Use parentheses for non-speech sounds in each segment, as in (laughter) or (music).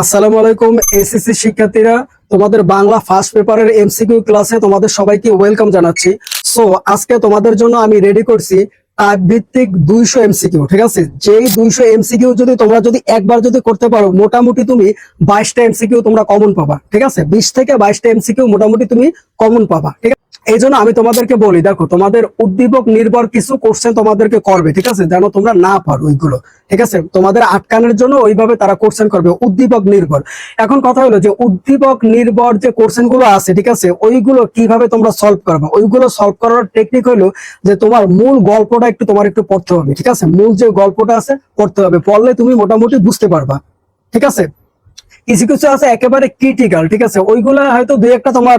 আসসালামু আলাইকুম, এসএসসি শিক্ষার্থীরা। তোমাদের বাংলা ফার্স্ট পেপারের এমসিকিউ ক্লাসে তোমাদের সবাইকে ওয়েলকাম জানাচ্ছি। সো আজকে তোমাদের জন্য আমি রেডি করছি টাইপ ভিত্তিক দুইশো এমসিকিউ ঠিক আছে? যেই দুইশো এমসিকিউ যদি তোমরা যদি একবার যদি করতে পারো, মোটামুটি তুমি বাইশটা এমসিকিউ তোমরা কমন পাবা, ঠিক আছে? বিশ থেকে বাইশটা এমসিকিউ মোটামুটি তুমি কমন পাবা, ঠিক আছে? এই জন্য আমি তোমাদেরকে বলি, দেখো, তোমাদের উদ্দীপক নির্ভর কিছু কোশ্চেন তোমাদেরকে করবে, ঠিক আছে? যেন তোমরা না পারো ওইগুলো, ঠিক আছে? তোমাদের আটকানোর জন্য ওইভাবে তারা কোশ্চেন করবে, উদ্দীপক নির্ভর। এখন কথা হলো যে, উদ্দীপক নির্ভর যে কোশ্চেনগুলো আছে, ঠিক আছে, ওইগুলো কীভাবে তোমরা সলভ করবে? ওইগুলো সলভ করার টেকনিক হলো যে, তোমার মূল গল্পটা একটু তোমার একটু পড়তে হবে, ঠিক আছে? মূল যে গল্পটা আছে, পড়তে হবে, পড়লে তুমি মোটামুটি বুঝতে পারবা, ঠিক আছে? কিছু কিছু আছে একেবারে ক্রিটিক্যাল ঠিক আছে? ওইগুলা হয়তো দুই একটা তোমার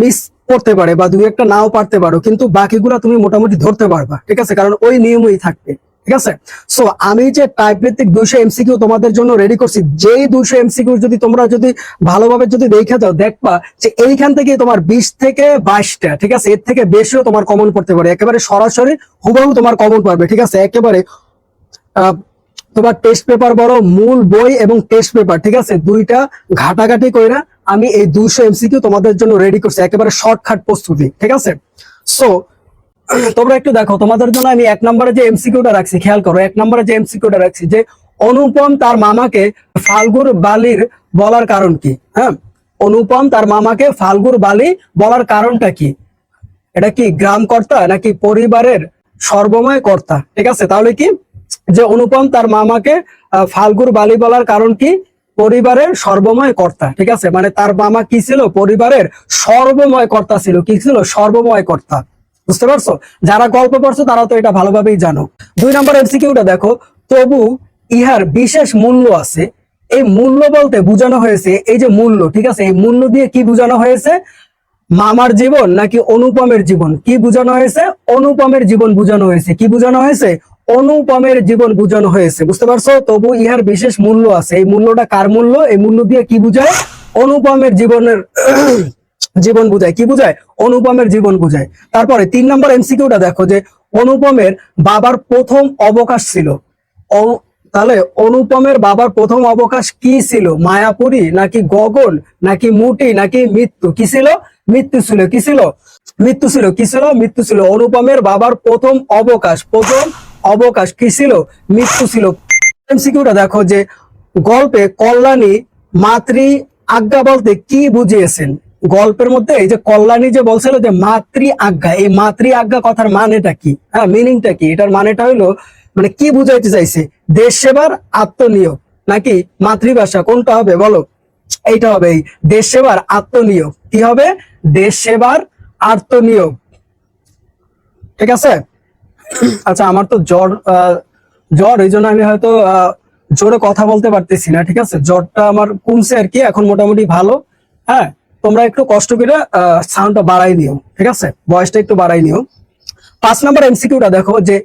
মিস করতে পারে বা দুই একটা নাও পারতে পারো, কিন্তু বাকিগুলা তুমি মোটামুটি ধরতে পারবা, ঠিক আছে? কারণ ওই নিয়মই থাকবে, ঠিক আছে? সো আমি যে টাইপ ভিত্তিক দুইশো এমসিকিউ তোমাদের জন্য রেডি করছি, যেই দুইশো এমসিকিউ যদি তোমরা যদি ভালোভাবে যদি দেখে যাও, দেখবা যে এইখান থেকে তোমার বিশ থেকে বাইশটা, ঠিক আছে? এর থেকে বেশিও তোমার কমন পড়তে পারে, একেবারে সরাসরি হুবহু তোমার কমন পারবে ঠিক আছে? একেবারে তোমার টেস্ট পেপার বড়, মূল বই এবং টেস্ট পেপার ঠিক আছে? দুইটা ঘাটাঘাটি কইরা আমি এই দুইশো এমসিকিউ তোমাদের জন্য রেডি করছি, একেবারে শর্টকাট প্রস্তুতি, ঠিক আছে? সো (clears throat) তোমরা একটু দেখো, তোমাদের জন্য আমি এক নম্বরে যে এমসিকিউটা রাখছি, খেয়াল করো, এক নম্বরে যে এমসিকিউটা রাখছি, যে অনুপম তার মামাকে ফাল্গুর বালির বলার কারণ কি? হ্যাঁ? অনুপম তার মামাকে ফাল্গুর বালি বলার কারণটা কি? এটা কি গ্রাম কর্তা নাকি পরিবারের সর্বময় কর্তা? ঠিক আছে? তাহলে কি? যে অনুপম তার মামাকে ফাল্গুর বালি বলার কারণ কি? পরিবারের সর্বময় কর্তা, ঠিক আছে? মানে তার মামা কি ছিল? পরিবারের সর্বময় কর্তা ছিল। কি ছিল? সর্বময় কর্তা। বুঝতে পারছ? যারা গল্প পড়ছো, তারা তো এটা ভালোভাবেই জানো। দুই নম্বর এমসিকিউটা দেখো। তবু ইহার বিশেষ মূল্য আছে। এই মূল্য বলতে বোঝানো হয়েছে, এই যে মূল্য, ঠিক আছে? এই মূল্য দিয়ে কি বোঝানো হয়েছে? মামার জীবন নাকি অনুপমের জীবন? কি বোঝানো হয়েছে? অনুপমের জীবন বোঝানো হয়েছে। কি বোঝানো হয়েছে? অনুপমের জীবন বোঝানো হয়েছে, বুঝতে পারছ? তবু ইহার বিশেষ মূল্য আছে। এই মূল্যটা কার মূল্য? এই মূল্য দিয়ে কি বুঝায়? অনুপমের জীবনের (clears throat) জীবন বুঝায়। কি বুঝায়? অনুপমের জীবন বুঝায়। তারপরে তিন নম্বর এমসিকিউটা দেখো যে, অনুপমের বাবার প্রথম অবকাশ ছিল। তাহলে অনুপমের বাবার প্রথম অবকাশ কি ছিল? মায়াপুরী নাকি গগন, নাকি মুটি, নাকি মৃত্যু? কি ছিল? মৃত্যু ছিল। কি ছিল? মৃত্যু ছিল। কি ছিল? মৃত্যু ছিল। অনুপমের বাবার প্রথম অবকাশ। প্রথম অবকাশ কি ছিল? মৃত্যু ছিল। দেখো যে গল্পে কল্যাণী মাতৃ আজ্ঞা বলতে কি বুঝিয়েছেন? গল্পের মধ্যে এই যে কল্যাণী যে বলছিল যে মাতৃ আজ্ঞা, এই মাতৃ আজ্ঞা কথার মানেটা কি? হ্যাঁ মিনিংটা কি? এটার মানেটা হইল মানে কি বুঝাইতে চাইছে? দেশ সেবার আত্মনিয়োগ, নাকি মাতৃভাষা কোনটা হবে বলো? এইটা হবে এই দেশ সেবার আত্মনিয়োগ। কি হবে? দেশ সেবার আত্মনিয়োগ। ঠিক আছে? আচ্ছা আমার তো জ্বর জ্বর, এই জন্য আমি হয়তো জোরে কথা বলতে পারতেছি না, ঠিক আছে? জ্বরটা আমার কমছে আর কি, এখন মোটামুটি ভালো। হ্যাঁ তোমরা একটু কষ্ট করে সাউন্ডটা বাড়াই নিও, ঠিক আছে? বয়সটা একটু বাড়াই নিও। পাঁচ নম্বর এমসিকিউটা দেখো, যে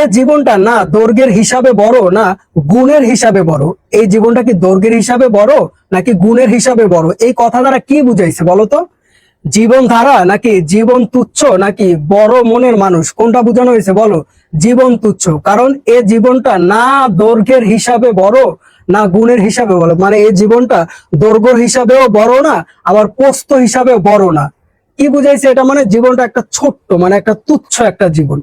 এ জীবনটা না দৈর্ঘ্যের হিসাবে বড় না গুণের হিসাবে বড়? এই জীবনটা কি দৈর্ঘ্যের হিসাবে বড় নাকি গুণের হিসাবে বড়? এই কথা দ্বারা কি বুঝাইছে বলো তো? জীবন ধারা নাকি জীবন তুচ্ছ নাকি বড় মনের মানুষ? কোনটা বোঝানো হয়েছে বলো? জীবন তুচ্ছ। কারণ এ জীবনটা না দৈর্ঘ্যের হিসাবে বড়, না গুণের হিসাবে বড়। মানে এই জীবনটা দৈর্ঘ্য হিসাবেও বড় না, আবার পোস্ত হিসাবেও বড় না। কি বুঝাইছে এটা মানে? জীবনটা একটা ছোট্ট মানে একটা তুচ্ছ একটা জীবন।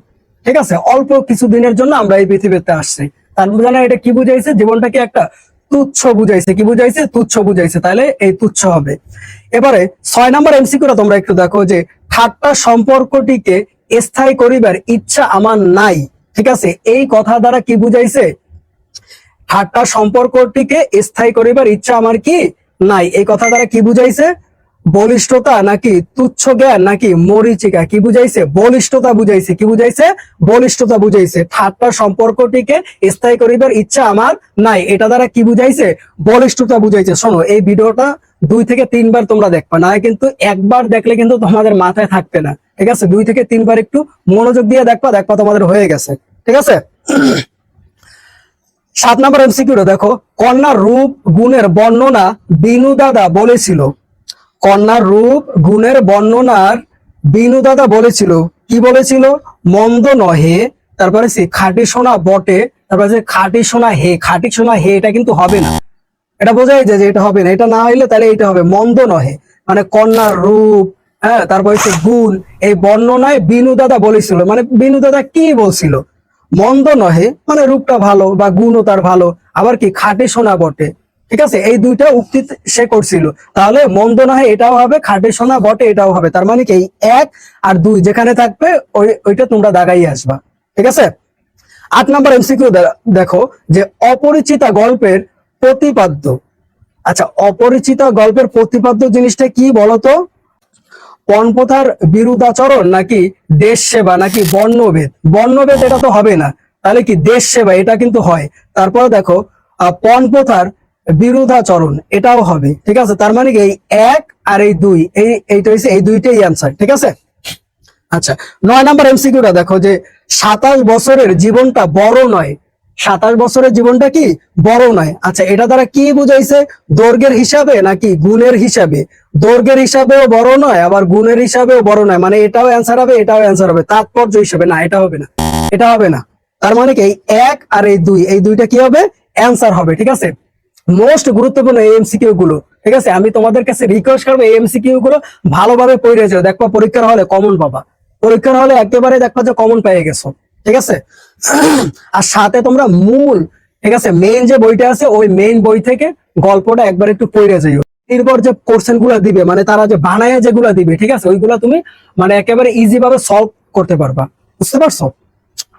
ঠিক আছে? অল্প কিছু দিনের জন্য আমরা এই পৃথিবীতে আসছি। তার বুঝানো এটা কি বুঝাইছে? জীবনটাকে একটা তুচ্ছ বুঝাইছে। কি বুঝাইছে? তুচ্ছ বুঝাইছে। তাহলে এই তুচ্ছ হবে। এবারে ছয় নম্বর এমসিকিউটা তোমরা একটু দেখো যে, ঠাট্টা সম্পর্কটিকে স্থায়ী করিবার ইচ্ছা আমার নাই। ঠিক আছে? এই কথা দ্বারা কি বুঝাইছে? ঠাট্টা সম্পর্কটিকে স্থায়ী করিবার ইচ্ছা আমার কি? নাই। এই কথা দ্বারা কি বুঝাইছে? বলিষ্ঠতা নাকি তুচ্ছ জ্ঞান নাকি মরিচিকা? কি বুঝাইছে? বলিষ্ঠতা বুঝাইছে। কি বুঝাইছে? বলিষ্ঠতা বুঝাইছে। ঠাট্টা সম্পর্কটিকে স্থায়ী করিবার ইচ্ছা আমার নাই। এটা দ্বারা কি বুঝাইছে? বলিষ্ঠতা বুঝাইছে। শোনো, এই ভিডিওটা দুই থেকে তিনবার তোমরা দেখবা। না কিন্তু একবার দেখলে কিন্তু তোমাদের মাথায় থাকবে না। ঠিক আছে? দুই থেকে তিনবার একটু মনোযোগ দিয়ে দেখবা দেখবা তোমাদের হয়ে গেছে। ঠিক আছে? সাত নম্বর এমসিকিউটা দেখো। কন্যার রূপ গুণের বর্ণনা বিনু দাদা বলেছিল। কন্যার রূপ, গুণের বর্ণনার বিনু দাদা বলেছিল। কি বলেছিল? মন্দ নহে। তারপরে সে খাটি সোনা বটে। তারপরে সে খাটি সোনা হে। খাটি সোনা হে, এটা কিন্তু হবে না। এটা বোঝাই যায় যে এটা হবে না। এটা না হইলে তাহলে এটা হবে। মন্দ নহে। মানে কন্যার রূপ হ্যাঁ তারপরে সে গুণ, এই বর্ণনায় বিনু দাদা বলেছিল। মানে বিনু দাদা কি বলছিল? মন্দ নহে। মানে রূপটা ভালো বা গুণও তার ভালো। আবার কি? খাটে সোনা বটে। ঠিক আছে? এই দুইটা উক্তি সে করছিল। তাহলে মন্দ না হয় এটাও হবে, খাটে সোনা বটে, এটাও হবে। তার মানে কি? এক আর দুই যেখানে থাকবে, ওই, ওইটা তোমরা দাগাই আসবা। ঠিক আছে? আট নম্বর এমসিকিউ দেখো যে অপরিচিতা গল্পের প্রতিপাদ্য। আচ্ছা অপরিচিতা গল্পের প্রতিপাদ্য জিনিসটা কি বলতো? পণপ্রথার বিরুদ্ধাচরণ নাকি দেশ সেবা নাকি বর্ণভেদ? বর্ণভেদ এটা তো হবে না। তাহলে কি দেশ সেবা? এটা কিন্তু হয়। তারপরে দেখো পণপ্রথার বিরুদ্ধাচরণ এটাও হবে, ঠিক আছে? তার মানে এই এক আর এই দুই, এই, এইটা হচ্ছে এই দুইটাই অ্যান্সার ঠিক আছে? আচ্ছা নয় নাম্বার এমসিকিউটা দেখো যে সাতাশ বছরের জীবনটা বড় নয়। সাতাশ বছরের জীবনটা কি? বড় নয়। আচ্ছা এটা দ্বারা কি বুঝাইছে? দৈর্ঘ্যের হিসাবে নাকি গুণের হিসাবে? দৈর্ঘ্যের হিসাবেও বড় নয়, আবার গুণের হিসাবেও বড় নয়। মানে এটাও অ্যান্সার হবে, এটাও অ্যান্সার হবে। তাৎপর্য হিসাবে না, এটা হবে না, এটা হবে না। তার মানে কি এই এক আর এই দুই, এই দুইটা কি হবে? অ্যান্সার হবে, ঠিক আছে? মোস্ট গুরুত্বপূর্ণ এমসিকিউ গুলো। ঠিক আছে? আমি তোমাদের কাছে রিকোয়েস্ট করব এমসিকিউ গুলো ভালোভাবে পড়ে যাও। দেখবা পরীক্ষার হলে কমন পাবা। পরীক্ষার হলে একেবারে দেখবা যে কমন পেয়ে গেছো। ঠিক আছে? আর সাথে তোমরা মূল, ঠিক আছে? মেইন যে বইটা আছে, ওই মেইন বই থেকে গল্পটা একবার একটু পড়ে যাইও। এরপর যে কোশ্চেনগুলা দিবে মানে তারা যে বানায় যেগুলা দিবে, ঠিক আছে? ওইগুলা তুমি মানে একেবারে ইজি ভাবে সলভ করতে পারবা। বুঝতে পারছ?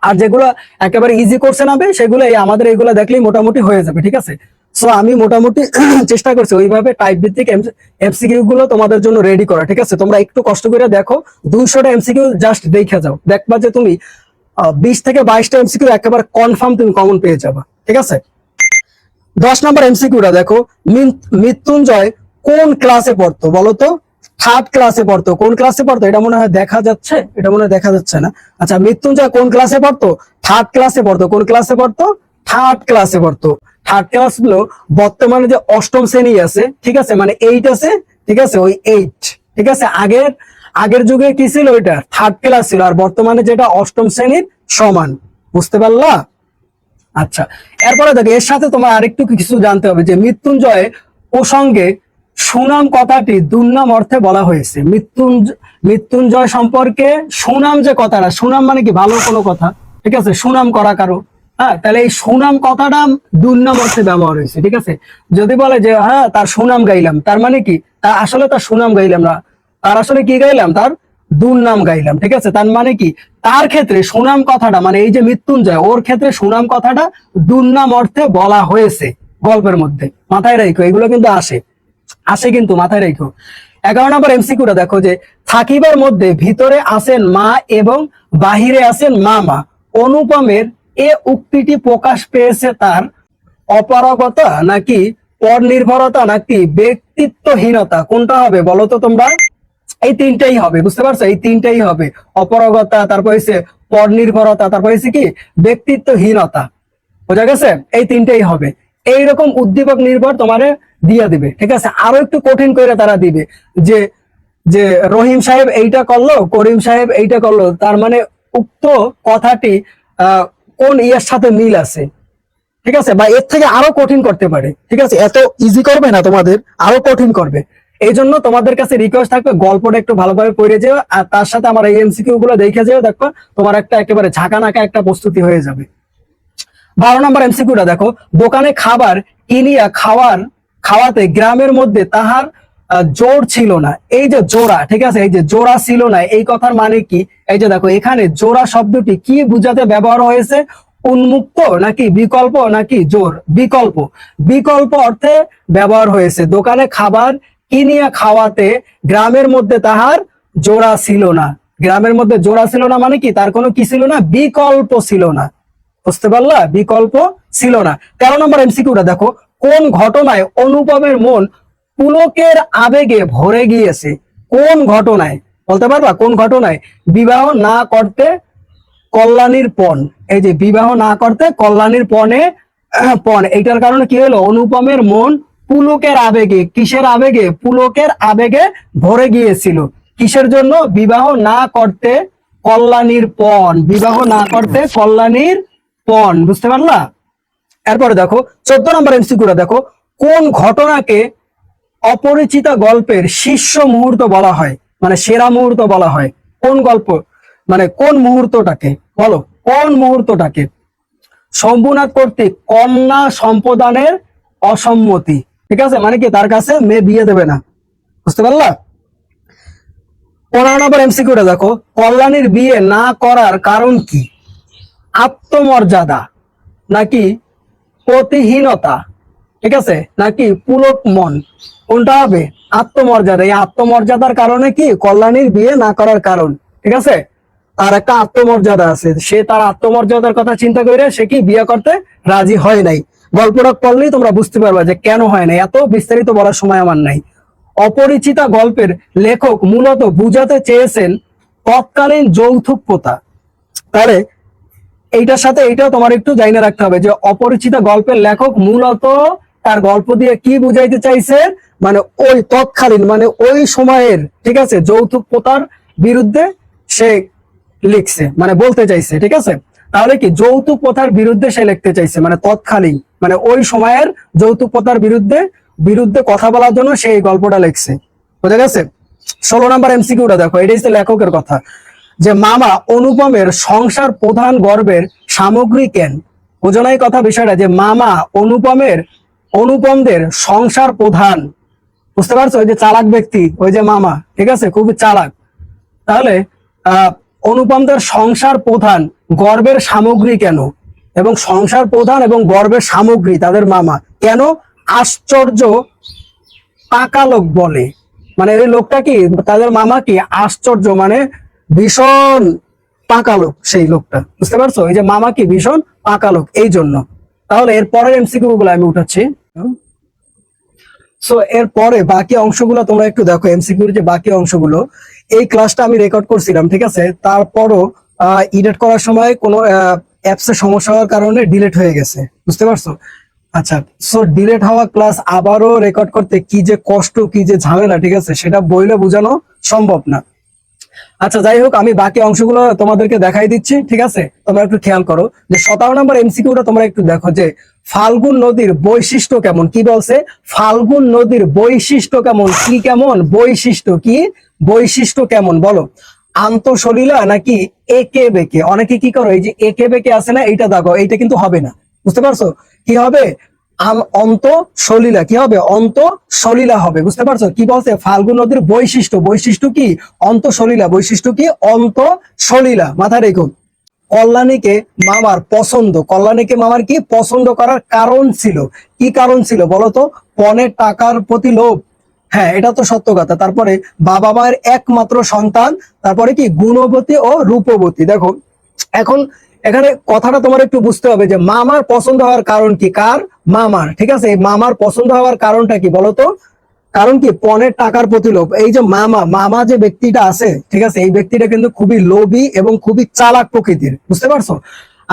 আর যেগুলো একেবারে ইজি কোর্সে হবে, সেগুলো আমাদের এইগুলো দেখলেই মোটামুটি হয়ে যাবে, ঠিক আছে? সো আমি মোটামুটি (clears throat) চেষ্টা করছি ওইভাবে টাইপ ভিত্তিক এমসিকিউ গুলো তোমাদের জন্য রেডি করা, ঠিক আছে? তোমরা একটু কষ্ট করে দেখো, দুইশোটা এমসিকিউ জাস্ট দেখে যাও। দেখবা যে তুমি বিশ থেকে বাইশটা এমসিকিউ একেবারে কনফার্ম তুমি কমন পেয়ে যাবা, ঠিক আছে? দশ নম্বর এমসিকিউটা দেখো মৃত্যুঞ্জয় কোন ক্লাসে পড়তো বলতো থার্ড ক্লাসে পড়তো। কোন ক্লাসে পড়তো? এটা মনে হয় দেখা যাচ্ছে? এটা মনে হয় দেখা যাচ্ছে না। আচ্ছা মৃত্যুঞ্জয় কোন ক্লাসে পড়তো? থার্ড ক্লাসে পড়তো। কোন ক্লাসে পড়তো? থার্ড ক্লাসে পড়তো। থার্ড ক্লাসগুলো বর্তমানে যে অষ্টম শ্রেণি আছে, ঠিক আছে? মানে এইট আছে, ঠিক আছে? ওই এইট ঠিক আছে? আগের আগের যুগে কি ছিল ওইটা? থার্ড ক্লাস ছিল। আর বর্তমানে যেটা অষ্টম শ্রেণির সমান। বুঝতে পারলা? আচ্ছা এরপরে দেখো, এর সাথে তোমার আরেকটু কিছু জানতে হবে যে মৃত্যুঞ্জয় প্রসঙ্গে সুনাম কথাটি দুর্নাম অর্থে বলা হয়েছে। মৃত্যুঞ্জয় মৃত্যুঞ্জয় সম্পর্কে সুনাম যে কথাটা, সুনাম মানে কি? ভালো কোনো কথা, ঠিক আছে? সুনাম করা কারও। হ্যাঁ তাহলে এই সুনাম কথাটা দুর্নাম অর্থে ব্যবহার হয়েছে, ঠিক আছে? যদি বলে যে হ্যাঁ তার সুনাম গাইলাম, তার মানে কি? তার আসলে তার সুনাম গাইলাম না। তার আসলে কি গাইলাম? তার দুর্নাম গাইলাম, ঠিক আছে? তার মানে কি? তার ক্ষেত্রে সুনাম কথাটা মানে এই যে মৃত্যুঞ্জয়, ওর ক্ষেত্রে সুনাম কথাটা দুর্নাম অর্থে বলা হয়েছে গল্পের মধ্যে। মাথায় রেখো, এগুলো কিন্তু আসে। আসে কিন্তু, মাথায় রেখো। এগারো নম্বর এমসিকিউটা দেখো যে, থাকিবার মধ্যে ভিতরে আছেন মা এবং বাহিরে আছেন মামা। অনুপমের এ উক্তিটি প্রকাশ পেয়েছে তার অপারগতা নাকি পর নির্ভরতা নাকি ব্যক্তিত্বহীনতা? কোনটা হবে বলো তো তোমরা? এই তিনটাই হবে, বুঝতে পারছ? এই তিনটাই হবে। অপরগতা, তারপর হচ্ছে পর নির্ভরতা তারপর হচ্ছে কি? ব্যক্তিত্বহীনতা। বোঝা গেছে? এই তিনটাই হবে। এইরকম উদ্দীপক নির্ভর তোমারে দিয়ে দিবে, ঠিক আছে? আরও একটু কঠিন করে তারা দিবে যে যে রহিম সাহেব এইটা করল, করিম সাহেব এইটা করল, তার মানে উক্ত কথাটি কোন ইয়ার সাথে মিল আছে? ঠিক আছে? বা এর থেকে আরও কঠিন করতে পারে। ঠিক আছে? এত ইজি করবে না তোমাদের, আরও কঠিন করবে। এই জন্য তোমাদের কাছে রিকোয়েস্ট থাকবে, গল্পটা একটু ভালোভাবে পড়ে যেও, আর তার সাথে আমার এই এমসিকিউ গুলো দেখে যেও, দেখো, তোমার একটা একেবারে ঝাঁকা নাকা একটা প্রস্তুতি হয়ে যাবে। বারো নম্বর এমসিকিউটা দেখো, দোকানে খাবার কিনিয়া খাওয়ার, খাওয়াতে, গ্রামের মধ্যে তাহার জোর ছিল না। এই যে জোড়া, ঠিক আছে? এই যে জোড়া ছিল না, এই কথার মানে কি? এই যে দেখো, এখানে জোড়া শব্দটি কি বুঝাতে ব্যবহার হয়েছে? উন্মুক্ত নাকি বিকল্প নাকি জোর? বিকল্প। বিকল্প অর্থে ব্যবহার হয়েছে। দোকানে খাবার কিনিয়া খাওয়াতে গ্রামের মধ্যে তাহার জোড়া ছিল না। গ্রামের মধ্যে জোড়া ছিল না মানে কি? তার কোনো কি ছিল না? বিকল্প ছিল না। বুঝতে পারলা? বিকল্প ছিল না। তেরো নম্বর এমসিকিউটা দেখো, কোন ঘটনায় অনুপমের মন পুলকের আবেগে ভরে গিয়েছে। কোন ঘটনায়? বলতে পারবা? কোন ঘটনায়? বিবাহ না করতে কল্যাণীর পণ। এই যে বিবাহ না করতে কল্যাণীর পণে পণ। এইটার কারণে কি হলো? অনুপমের মন পুলকের আবেগে, কিসের আবেগে? পুলকের আবেগে ভরে গিয়েছিল। কিসের জন্য? বিবাহ না করতে কল্যাণীর পণ। বিবাহ না করতে কল্যাণীর পণ। বুঝতে পারলা? এরপরে দেখো, চোদ্দ নম্বর এমসিকিউটা দেখো। কোন ঘটনাকে অপরিচিতা গল্পের শীর্ষ মুহূর্ত বলা হয়। মানে সেরা মুহূর্ত বলা হয়। কোন গল্প? মানে কোন মুহূর্তটাকে? বলো, কোন মুহূর্তটাকে? শম্ভুনাথ কর্তৃক কন্যা সম্প্রদানের অসম্মতি। ঠিক আছে? মানে কি, তার কাছে মেয়ে বিয়ে দেবে না। বুঝতে পারলা? পনেরো নম্বর এমসিকিউটা দেখো। কল্যাণীর বিয়ে না করার কারণ কি? আত্মমর্যাদা নাকি প্রতিহীনতা? ঠিক আছে? নাকি পুলক মন? কোনটা হবে? আত্মমর্যাদা। এই আত্মমর্যাদার কারণে কি? কল্যাণীর বিয়ে না করার কারণ। ঠিক আছে? তার একটা আত্মমর্যাদা আছে। সে তার আত্মমর্যাদার কথা চিন্তা করে সে কি বিয়ে করতে রাজি হয় নাই? গল্পটা পড়লেই তোমরা বুঝতে পারবে যে কেন হয় নাই। এত বিস্তারিত বলার সময় আমার নাই। অপরিচিতা গল্পের লেখক মূলত বুঝাতে চেয়েছেন তৎকালীন যৌথুক তাহলে এইটার সাথে এইটাও তোমার একটু জাইনা রাখতে হবে যে অপরিচিত গল্পের লেখক মূলত তার গল্প দিয়ে কি বুঝাইতে চাইছে মানে ওই তৎকালীন মানে ওই সময়ের, ঠিক আছে, যৌতুক প্রথার বিরুদ্ধে সে লিখছে মানে বলতে চাইছে, ঠিক আছে? তাহলে কি যৌতুক প্রথার বিরুদ্ধে সে লিখতে চাইছে মানে তৎকালীন মানে ওই সময়ের যৌতুক প্রথার বিরুদ্ধে বিরুদ্ধে কথা বলার জন্য সে এই গল্পটা লিখছে। বুঝা গেছে? ষোলো নম্বর এমসিকিউটা দেখো, এটাই হচ্ছে লেখকের কথা, যে মামা অনুপমের সংসার প্রধান গর্বের সামগ্রী কেন? বোঝানোই কথা বিষয়টা, যে মামা অনুপমের, অনুপমদের সংসার প্রধান। বুঝতে পারছ? ওই যে চালাক ব্যক্তি, ওই যে মামা, ঠিক আছে? খুবই চালাক। তাহলে, আহ অনুপমদের সংসার প্রধান, গর্বের সামগ্রী কেন? এবং সংসার প্রধান এবং গর্বের সামগ্রী তাদের মামা। কেন? আশ্চর্য পাকা লোক বলে। মানে এই লোকটা কি? তাদের মামা কি? আশ্চর্য মানে ভীষণ পাকা লোক সেই লোকটা। বুঝতে পারছ? এই যে মামা কি? ভীষণ পাকা লোক এই জন্য তাহলে এর পরের এমসিকিউ গুলো আমি উঠাচ্ছি। সো এর পরে বাকি অংশগুলো তোমরা একটু দেখো এমসিকিউর যে বাকি অংশগুলো, এই ক্লাসটা আমি রেকর্ড করছিলাম, ঠিক আছে? তারপরও এডিট করার সময় কোনো অ্যাপস সমস্যা হওয়ার কারণে ডিলেট হয়ে গেছে, বুঝতে পারছ? আচ্ছা সো ডিলেট হওয়া ক্লাস আবারও রেকর্ড করতে কি যে কষ্ট, কি যে ঝামেলা, ঠিক আছে? সেটা বইলে বোঝানো সম্ভব না। আচ্ছা যাই হোক, আমি বাকি অংশগুলো তোমাদেরকে দেখাই দিচ্ছি, ঠিক আছে? তোমরা একটু খেয়াল করো। যে সতেরো নম্বর এমসিকিউটা তোমরা একটু দেখো যে ফাল্গুন নদীর বৈশিষ্ট্য কেমন? কি বলছে? ফাল্গুন নদীর বৈশিষ্ট্য কেমন? কি কেমন? বৈশিষ্ট্য কি? বৈশিষ্ট্য কেমন? বলো। আন্তঃসলীলা নাকি একে বেকে? অনেকে কি করো? এই যে একে বেকে আছে না, এইটা দেখো, এইটা কিন্তু হবে না। বুঝতে পারছ? কি হবে? অন্ত সলীলা কি হবে? অন্ত সলীলা হবে। বুঝতে পারছ? কি বলছে? ফাল্গুন নদীর বৈশিষ্ট্য। বৈশিষ্ট্য কি? অন্ত সলীলা বৈশিষ্ট্য কি? অন্ত সলীলা মাথায় রেখো। কল্যাণীকে মামার পছন্দ। কল্যাণীকে মামার কি? পছন্দ করার কারণ ছিল। কি কারণ ছিল বলতো? পণের টাকার প্রতি লোভ। হ্যাঁ এটা তো সত্য কথা। তারপরে বাবা মায়ের একমাত্র সন্তান, তারপরে কি? গুণবতী ও রূপবতী। দেখো, এখন এখানে কথাটা তোমার একটু বুঝতে হবে যে মামার পছন্দ হওয়ার কারণ কি? কার? মামার। ঠিক আছে? মামার পছন্দ হওয়ার কারণটা কি বলতো? কারণ কি? পণের টাকার প্রতি লোভ। এই যে মামা মামা যে ব্যক্তিটা আছে, ঠিক আছে, এই ব্যক্তিটা কিন্তু খুবই লোভী এবং খুবই চালাক প্রকৃতির। বুঝতে পারছ?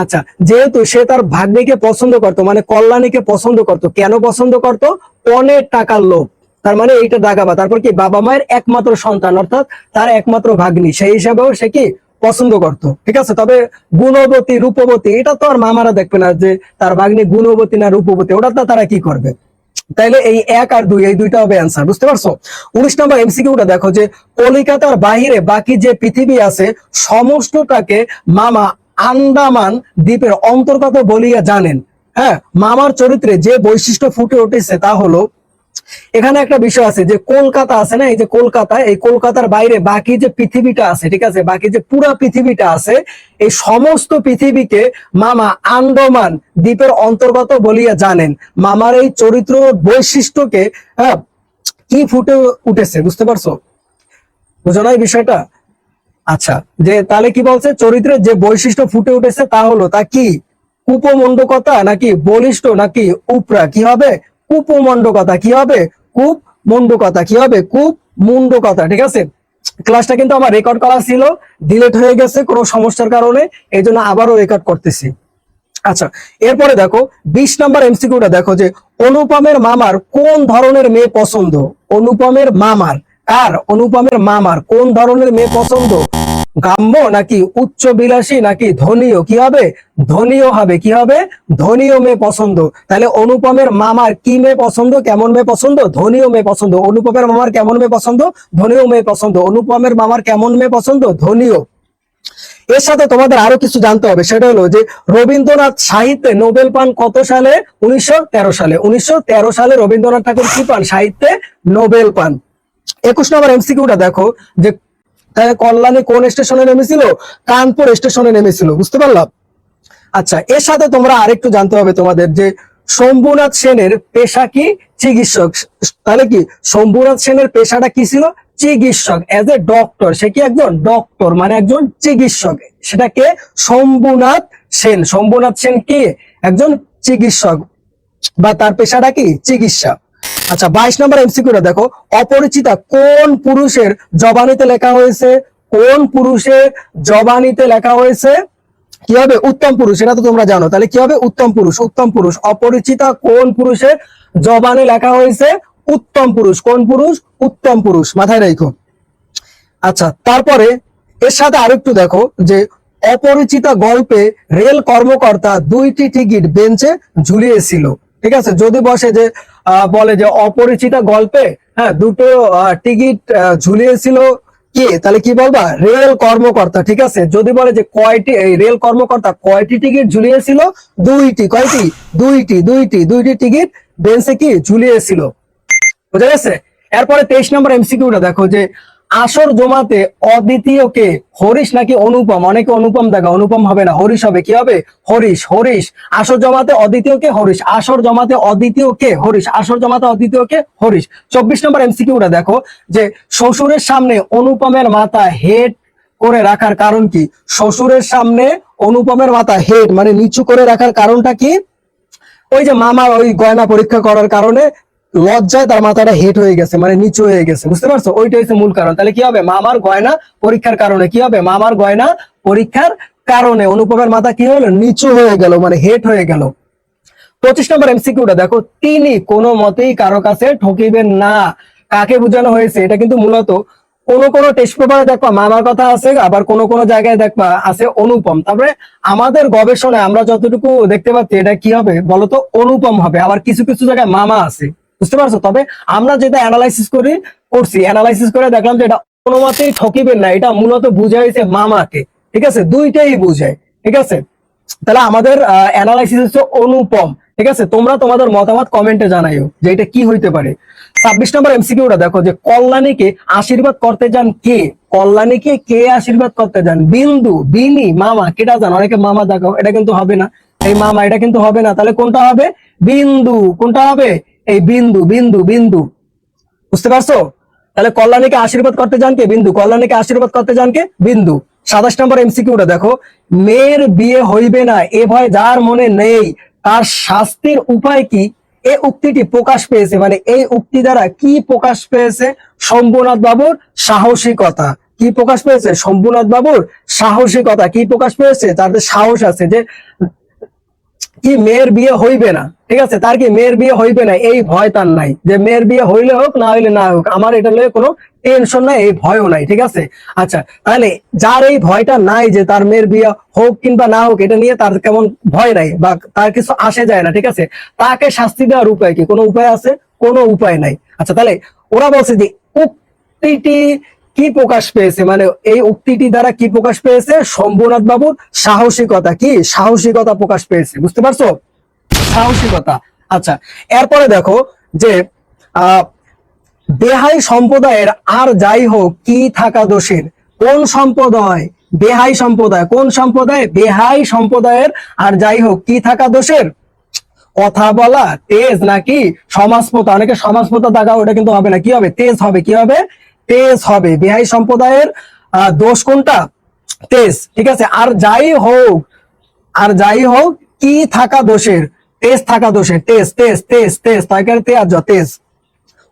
আচ্ছা যেহেতু সে তার ভাগ্নিকে পছন্দ করতো মানে কল্যাণীকে পছন্দ করতো, কেন পছন্দ করতো? পণের টাকার লোভ। তার মানে এইটা দাগাবা। তারপর কি? বাবা মায়ের একমাত্র সন্তান, অর্থাৎ তার একমাত্র ভাগ্নি। সেই হিসাবেও সে কি? পছন্দ করতো। ঠিক আছে? তবে গুণবতী, রূপবতী, এটা তো আর মামারা দেখবে না যে তার ভাগ্নি গুণবতী না রূপবতী। ওটা তো তারা কি করবে? তাইলে এই এক আর দুই, এই দুইটা হবে অ্যান্সার বুঝতে পারছ? উনিশ নম্বর এমসিকিউটা দেখো যে কলিকাতার বাহিরে বাকি যে পৃথিবী আছে, সমস্তটাকে মামা আন্দামান দ্বীপের অন্তর্গত বলিয়া জানেন। হ্যাঁ মামার চরিত্রে যে বৈশিষ্ট্য ফুটে উঠেছে তা হলো এখানে একটা বিষয় আছে যে কলকাতা আছে না, এই যে কলকাতা, এই কলকাতার বাইরে বাকি যে পৃথিবীটা আছে, ঠিক আছে? বাকি যে পুরা পৃথিবীটা আছে, এই সমস্ত পৃথিবীকে মামা আন্দামান দ্বীপের অন্তর্গত বলিয়া জানেন। মামার এই চরিত্র বৈশিষ্ট্যকে হ্যাঁ কি ফুটে উঠেছে, বুঝতে পারছ? বুঝো না এই বিষয়টা? আচ্ছা যে তাহলে কি বলছে? চরিত্রের যে বৈশিষ্ট্য ফুটে উঠেছে তা হলো তা কি? কুপমণ্ডকতা নাকি বলিষ্ঠ নাকি উপরা? কি হবে? কুপমণ্ডকতা কি হবে? কূপ মণ্ডকতা কি হবে? কূপ, মুন্ডকতা, ঠিক আছে? ক্লাসটা কিন্তু আমার রেকর্ড করা ছিল ডিলেট হয়ে গেছে, কোনো সমস্যার কারণে, এই জন্য আবারও রেকর্ড করতেছি। আচ্ছা এরপরে দেখো, বিশ নাম্বার এমসিকিউটা দেখো যে, অনুপমের মামার কোন ধরনের মেয়ে পছন্দ? অনুপমের মামার কার অনুপমের মামার কোন ধরনের মেয়ে পছন্দ? গ্রাম্য নাকি উচ্চ বিলাসী নাকি ধনীয় কি হবে? ধনীয় হবে। কি হবে? ধনীয় মেয়ে পছন্দ। তাহলে অনুপমের মামার কি মেয়ে পছন্দ? কেমন মেয়ে পছন্দ? ধনীয় মেয়ে পছন্দ। অনুপমের মামার কেমন মেয়ে পছন্দ? ধনীয় মেয়ে পছন্দ। অনুপমের মামার কেমন মেয়ে পছন্দ? ধনীয় এর সাথে তোমাদের আরও কিছু জানতে হবে। সেটা হলো যে রবীন্দ্রনাথ সাহিত্যে নোবেল পান কত সালে? উনিশশো তেরো সালে। উনিশশো তেরো সালে রবীন্দ্রনাথ ঠাকুর কি পান? সাহিত্যে নোবেল পান। একুশ নম্বর এমসিকিউটা দেখো যে তাহলে কল্যাণী কোন স্টেশনে নেমেছিল? কানপুর স্টেশনে নেমেছিল, বুঝতে পারলাম? আচ্ছা এর সাথে তোমরা আরেকটু জানতে হবে তোমাদের যে শম্ভুনাথ সেনের পেশা কি? চিকিৎসক। তাহলে কি, শম্ভুনাথ সেনের পেশাটা কি ছিল? চিকিৎসক এজ এ ডক্টর সে কি একজন? ডক্টর মানে একজন চিকিৎসক। সেটাকে শম্ভুনাথ সেন। শম্ভুনাথ সেন কে? একজন চিকিৎসক। বা তার পেশাটা কি? চিকিৎসা আচ্ছা বাইশ নম্বর এমসিকিউটা দেখো। অপরিচিতা কোন পুরুষের জবানিতে লেখা হয়েছে? কোন পুরুষের জবানিতে লেখা হয়েছে? কি হবে? উত্তম পুরুষ এটা তো তোমরা জানো। তাহলে কি হবে? উত্তম পুরুষ উত্তম পুরুষ। অপরিচিতা কোন পুরুষের জবানে লেখা হয়েছে? উত্তম পুরুষ। কোন পুরুষ? উত্তম পুরুষ। মাথায় রাখো। আচ্ছা তারপরে এর সাথে আরেকটু দেখো যে অপরিচিতা গল্পে রেল কর্মকর্তা দুইটি টিকিট বেঞ্চে ঝুলিয়েছিল। ঠিক আছে? যদি বসে যে বলে যে অপরিচিতা গল্পে হ্যাঁ দুটো টিকিট ঝুলিয়েছিল কি? তাহলে কি বলবা? রেল কর্মকর্তা, ঠিক আছে? যদি বলে যে কয়টি, এই রেল কর্মকর্তা কয়টি টিকিট ঝুলিয়েছিল? দুইটি, কয়টি? দুইটি দুইটি দুইটি টিকিট বেঞ্চে কি ঝুলিয়েছিল? বুঝা গেছে? এরপরে তেইশ নম্বর এমসিকিউটা দেখো যে আসর জমাতে অদ্বিতীয় কে? হরিশ নাকি অনুপম? অনেকে অনুপম দেখা, অনুপম হবে না, হরিশ হবে, কি হবে? হরিশ হরিশ। আসর জমাতে অদ্বিতীয় কে? হরিশ। আসর জমাতে অদ্বিতীয় কে? হরিশ। আসর জমাতে অদ্বিতীয় কে? হরিশ। চব্বিশ নম্বর এমসিকিউটা দেখো, যে শ্বশুরের সামনে অনুপমের মাথা হেড করে রাখার কারণ কি? শ্বশুরের সামনে অনুপমের মাথা হেড মানে নিচু করে রাখার কারণটা কি? ওই যে মামার ওই গয়না পরীক্ষা করার কারণে লজ্জায় তার মাথাটা হেট হয়ে গেছে মানে নিচু হয়ে গেছে, বুঝতে পারছ? ওইটা হচ্ছে মূল কারণ। তাহলে কি হবে? মামার গয়না পরীক্ষার কারণে, কি হবে? মামার গয়না পরীক্ষার কারণে অনুপমের মাথা কি হলো? নিচু হয়ে গেল মানে হেট হয়ে গেল। পঁচিশ নম্বর এমসিকিউটা দেখো, তিনি কোনো মতেই কারও কাছে ঠকিবেন না। কাকে বোঝানো হয়েছে? এটা কিন্তু মূলত কোন কোন টেস্ট পেপারে দেখবা, মামার কথা আছে, আবার কোন কোন জায়গায় দেখবা, আছে অনুপম। তারপরে আমাদের গবেষণায় আমরা যতটুকু দেখতে পাচ্ছি, এটা কি হবে? বলতো অনুপম হবে। আবার কিছু কিছু জায়গায় মামা আছে। বুঝতে পারছ? তবে আমরা যেটা অ্যানালাইসিস করি, করছি। অ্যানালাইসিস করে দেখলাম যে এটা কোনো মতেই ঠকিবেন না। এটা মূলত বুঝাইছে মামাকে। ঠিক আছে? দুইটাই বুঝায়। ঠিক আছে? তাহলে আমাদের অ্যানালাইসিস হচ্ছে অনুপম। ঠিক আছে? তোমরা তোমাদের মতামত কমেন্টে জানাইও যে এটা কি হইতে পারে। ছাব্বিশ নম্বর এমসিকিউটা দেখো যে কল্যাণীকে আশীর্বাদ করতে যান কে? কল্যাণীকে কে আশীর্বাদ করতে যান? বিন্দু, বিনি, মামা। কেটা জান? অনেকে মামা দেখাও। এটা কিন্তু হবে না। এই মামা, এটা কিন্তু হবে না। তাহলে কোনটা হবে? বিন্দু। কোনটা হবে? এই বিন্দু বিন্দু বিন্দু। বুঝতে পারছ? তাহলে কল্যাণীকে আশীর্বাদ করতে যান কে? বিন্দু। কল্যাণীকে আশীর্বাদ করতে যান কে? বিন্দু। সাতাশ নম্বর এমসিকিউটা দেখো। মেয়ের বিয়ে হইবে না, এ ভয় যার মনে নেই। তার শাস্তির উপায় কি? এই উক্তিটি প্রকাশ পেয়েছে। মানে এই উক্তি দ্বারা কি প্রকাশ পেয়েছে? শম্ভুনাথ বাবুর সাহসিকতা। কি প্রকাশ পেয়েছে? শম্ভুনাথ বাবুর সাহসিকতা। কি প্রকাশ পেয়েছে? তাদের সাহস আছে যে কি মেয়ের বিয়ে হইবে না? ঠিক আছে? তার কি মেয়ের বিয়ে হইবে না? এই ভয় তার নাই। যে মেয়ের বিয়ে হইলে হোক, না হইলে না হোক, আমার এটা লয়ে কোনো টেনশন নাই, এই ভয়ও নাই, ঠিক আছে? আচ্ছা তাহলে যার এই ভয়টা নাই যে তার মেয়ের বিয়ে হোক কিংবা না হোক, এটা নিয়ে তার কেমন ভয় নাই বা তার কিছু আসে যায় না, ঠিক আছে? তাকে শাস্তি দেওয়ার উপায় কি? কোনো উপায় আছে? কোনো উপায় নাই। আচ্ছা তাহলে ওরা বলছে যে, উক্তিটি কি প্রকাশ পেয়েছে? মানে এই উক্তিটি দ্বারা কি প্রকাশ পেয়েছে? শম্ভুনাথ বাবুর সাহসিকতা। কি? সাহসিকতা প্রকাশ পেয়েছে। বুঝতে পারছ? সাহসিকতা। আচ্ছা এরপরে দেখো যে বেহাই সম্প্রদায়ের আর যাই হোক, কি থাকা দোষের? কোন সম্প্রদায় বেহাই সম্প্রদায়? কোন সম্প্রদায় বেহাই সম্প্রদায়ের আর যাই হোক, কি থাকা দোষের? কথা বলা, তেজ নাকি সমাজপতা অনেকে সমাজপতা দাগা ওটা কিন্তু হবে না। কি হবে? তেজ হবে। কি হবে? তেজ হবে। বেহাই সম্প্রদায়ের দোষ কোনটা? তেজ। ঠিক আছে? আর যাই হোক, আর যাই হোক, কি থাকা দোষের? তেজ থাকা দোষের। তেজ তেজ তেজ তেজ। তয়কার তে আর তেজ।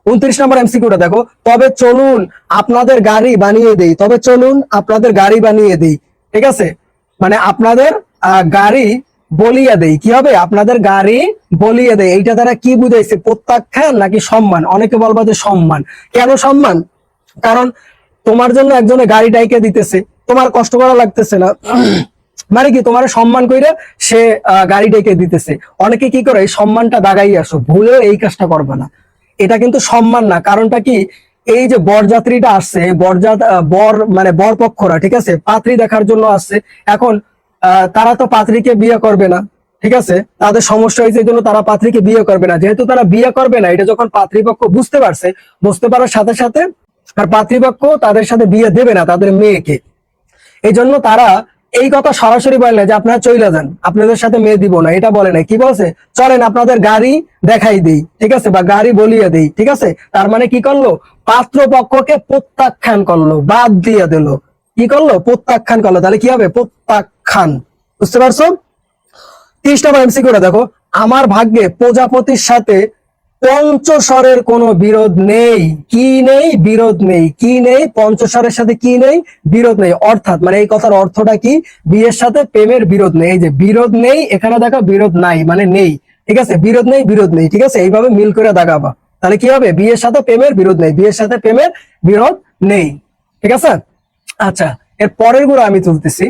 উনত্রিশ নম্বর এমসিকিউটা দেখো। তবে চলুন আপনাদের গাড়ি বানিয়ে দেই। তবে চলুন আপনাদের গাড়ি বানিয়ে দেই। ঠিক আছে? মানে আপনাদের গাড়ি বলিয়ে দেই। কি হবে? আপনাদের গাড়ি বলিয়ে দেয় এইটা দ্বারা কি বুঝাইছে? প্রত্যাখ্যান নাকি সম্মান? অনেকে বলবা যে সম্মান। কেন সম্মান? কারণ তোমার জন্য একজনে গাড়ি ডাইকে দিতেছে, তোমার কষ্ট করা লাগতেছে না। মানে কি, তোমার সম্মান কইরা সে গাড়ি ডেকে দিতেছে। অনেকে কি করে সম্মানটা দাগাই আসো, ভুলেও এই কাজটা করবে না। এটা কিন্তু সম্মান না, কারণটা কি, এই যে বরযাত্রীটা আসছে বরযাত বর মানে বর পক্ষরা ঠিক আছে, পাত্রী দেখার জন্য আসছে। এখন তারা তো পাত্রীকে বিয়ে করবে না, ঠিক আছে? তাদের সমস্যা হয়েছে এই জন্য তারা পাত্রীকে বিয়ে করবে না। যেহেতু তারা বিয়ে করবে না, এটা যখন পাত্রীপক্ষ বুঝতে পারছে, বুঝতে পারার সাথে সাথে আর পাত্রীপক্ষ তাদের সাথে বিয়ে দেবে না তাদের মেয়েকে। এই জন্য তারা এই কথা সরাসরি বলে না যে আপনারা চলে যান, আপনাদের সাথে মেয়ে দিব না, এটা বলে না কি বলছে? চলেন আপনাদের গাড়ি দেখাই দেই, ঠিক আছে? বা গাড়ি বলিয়ে দেই, ঠিক আছে? তার মানে কি করল? পাত্রপক্ষকে প্রত্যাখ্যান করল, বাদ দিয়ে দিল। কি করল? প্রত্যাখ্যান করল। তাহলে কি হবে? প্রত্যাখ্যান। বুঝতে পারছ? তিরিশ নম্বর এমসি করে দেখো। আমার ভাগ্যে প্রজাপতির সাথে পঞ্চস্বরের কোনো বিরোধ নেই। কি নেই? বিরোধ নেই। কি নেই? পঞ্চস্বরের সাথে কি নেই? বিরোধ নেই। অর্থাৎ মানে এই কথার অর্থটা কি? বিয়ের সাথে প্রেমের বিরোধ নেই। এই যে বিরোধ নেই, এখানে দেখা বিরোধ নাই মানে নেই। ঠিক আছে? বিরোধ নেই বিরোধ নেই। ঠিক আছে? এইভাবে মিল করে দাগাবা। তাহলে কি হবে? বিয়ের সাথে প্রেমের বিরোধ নেই। বিয়ের সাথে প্রেমের বিরোধ নেই। ঠিক আছে? আচ্ছা এর পরেরগুলো আমি তুলতেছি।